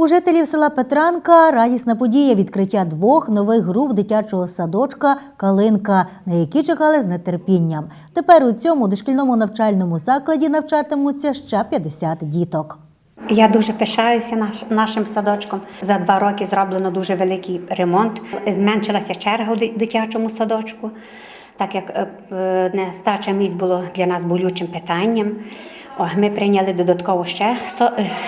У жителів села Петранка радісна подія відкриття двох нових груп дитячого садочка Калинка, на які чекали з нетерпінням. Тепер у цьому дошкільному навчальному закладі навчатимуться ще 50 діток. Я дуже пишаюся наш, нашим садочком. За два роки зроблено дуже великий ремонт. Зменшилася черга у дитячому садочку, так як е, е, нестача місць було для нас болючим питанням. Ми прийняли додатково ще,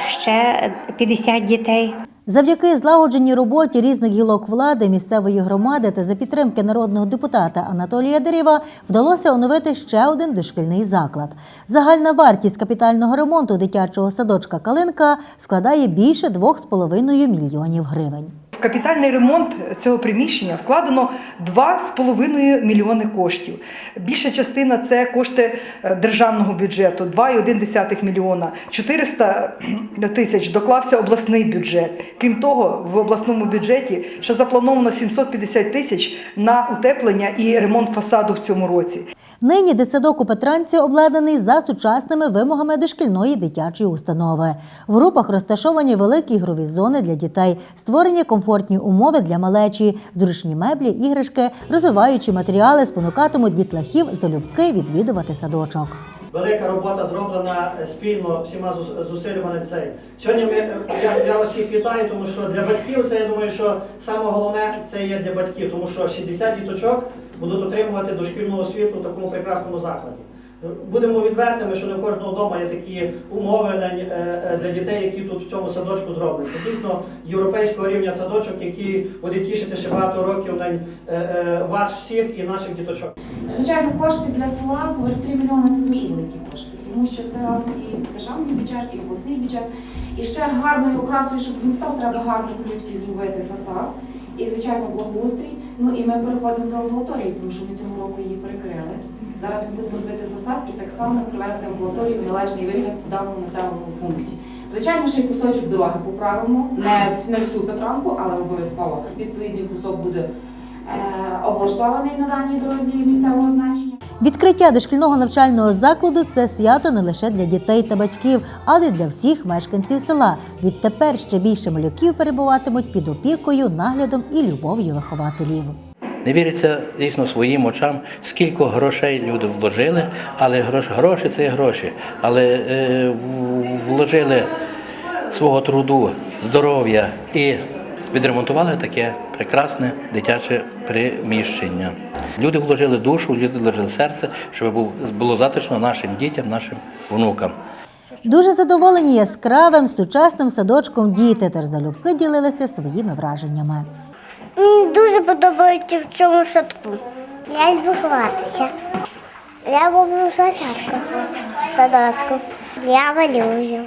ще 50 дітей. Завдяки злагодженій роботі різних гілок влади місцевої громади та за підтримки народного депутата Анатолія Дерєва вдалося оновити ще один дошкільний заклад. Загальна вартість капітального ремонту дитячого садочка Калинка складає більше 2,5 мільйонів гривень. Капітальний ремонт цього приміщення вкладено 2,5 мільйони коштів. Більша частина це кошти е, державного бюджету 2,1 мільйона. 400 тисяч доклався обласний бюджет. Крім того, в обласному бюджеті ще заплановано 750 тисяч на утеплення і ремонт фасаду в цьому році. Нині дитсадок у Петранці обладнаний за сучасними вимогами дошкільної дитячої установи. В групах розташовані великі ігрові зони для дітей, створені комфортні умови для малечі, зручні меблі, іграшки, розвиваючі матеріали спонукатимуть дітлахів залюбки відвідувати садочок. Велика робота зроблена спільно всіма зус- зусиллями на цей. Сьогодні ми, я, я всіх вітаю, тому що для батьків це я думаю, що саме головне це є для батьків, тому що 60 діточок будуть отримувати дошкільну освіту в такому прекрасному закладі. Будемо відвертими, що не кожного вдома є такі умови на- е, для дітей, які тут в цьому садочку зроблені. Це дійсно європейського рівня садочок, який буде тішити ще багато років на е, е, вас всіх і наших діточок. Звичайно, кошти для села говорю, 3 мільйони це дуже великі кошти, тому що це разом і державний бюджет, і обласний бюджет. І ще гарною окрасою, щоб він став, треба гарно по-людськи зробити фасад і, звичайно, благоустрій. Ну і ми переходимо до амбулаторії, тому що ми цього року її перекрили. Зараз ми будемо робити фасад і так само привести амбулаторію в належний вигляд в даному населеному пункті. Звичайно, ще й кусочок дороги поправимо, не, не всю Петранку, але обов'язково відповідний кусок буде е, облаштований на даній дорозі місцевого значення. Відкриття дошкільного навчального закладу це свято не лише для дітей та батьків, але й для всіх мешканців села. Відтепер ще більше малюків перебуватимуть під опікою, наглядом і любов'ю вихователів. Не віриться дійсно своїм очам, скільки грошей люди вложили, але грош, гроші це гроші. Але е, вложили свого труду, здоров'я і відремонтували таке прекрасне дитяче приміщення. Люди вложили душу, люди вложили серце, щоб було затишно нашим дітям, нашим внукам. Дуже задоволені яскравим сучасним садочком діти, тож залюбки ділилися своїми враженнями. Мені дуже подобається в цьому садку. Я люблю ховатися. Я люблю садочку. Садочку. Я малюю.